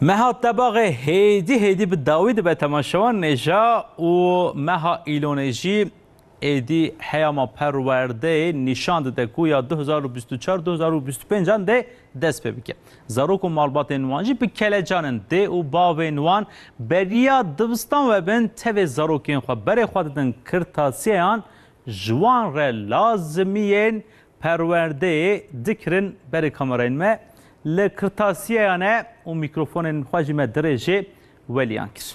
مها طبق هیدی هیدی به داوید به تماشاوان نجا و مها ایلونجی ایدی حیاما پرورده نشان ده گویا 2024 2025 جان ده دست پی بکه زاروک و مالبات نوانجی به کل جانن ده و باو نوان بریا دبستان و بن تب زاروکین خوا بره خوا دن کرتاسیان جوان ر لازمیین پرورده دکرن le kırtasiyeyane u mikrofonên xwe ji me dirê jê weliyan kir.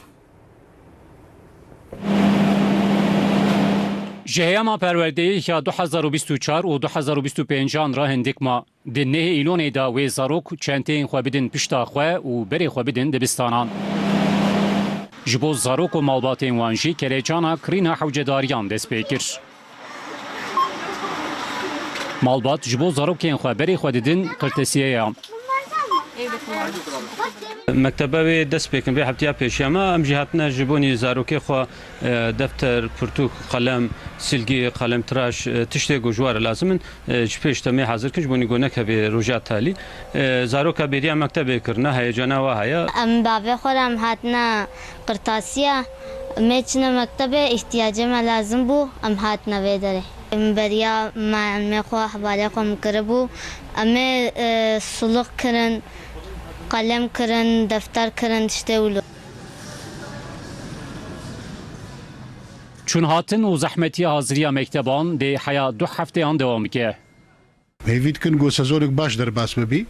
Ji heyema perwerdeyê ya 2024 û 2025an re hindikma di nehê îlonê de wê zarok çenteyên xwe bidin pişta xwe û berê xwe bidin dibistanan. Ji bo zarok û malbatên wan jî kerecana kirîna hewcedariyan dest pê kir. Malbat ji bo zarokên xwe berê مەکتتەبەوێ دەست پێکم بێ هەفتیا پێشێمە ئەم جیهاتنە ژبوونی زارۆکێ خوا دەفتەر پرتوک قەلم سلگی قەلم تراش تشتێک و ژوارە لازمن. پێشتەمێ حاضر کەش بوونی گۆنەکە بێ ڕۆژات تالی. زارۆکە بێریان مەکتتەبێکردە هەیەجانەوە هەیە ئەم باێ خۆرام هاتنە قرتاسیە مێچنە مەکتتەبێ ئیحتیاجێمە لازم بوو ئەم هاتنەوێ دەرێ. بەریا مامێخوا حبارێ خۆم کرە بوو ئەمێ سوڵق کردن kalem kırın, defter kırın işte ulu. Çün hatin u zahmeti hazriya mekteban de haya du hafteyan devam ke. Mevit kın go sezonuk baş derbas bebi.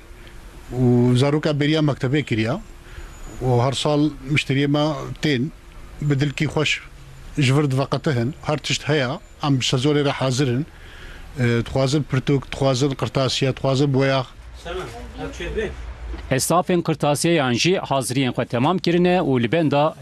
U zaruka beriya mektebe kiriya. U her sal müşteriye ma ten bedil ki hoş jvird vakatihin. Her tişt haya am sezonu ra hazirin. E, tuhazın pırtuk, tuhazın kırtasiye, tuhazın boyağı. Tamam. Her şey Esnafên kırtasiyeyan jî haziriyên xwe temam kirine û li benda.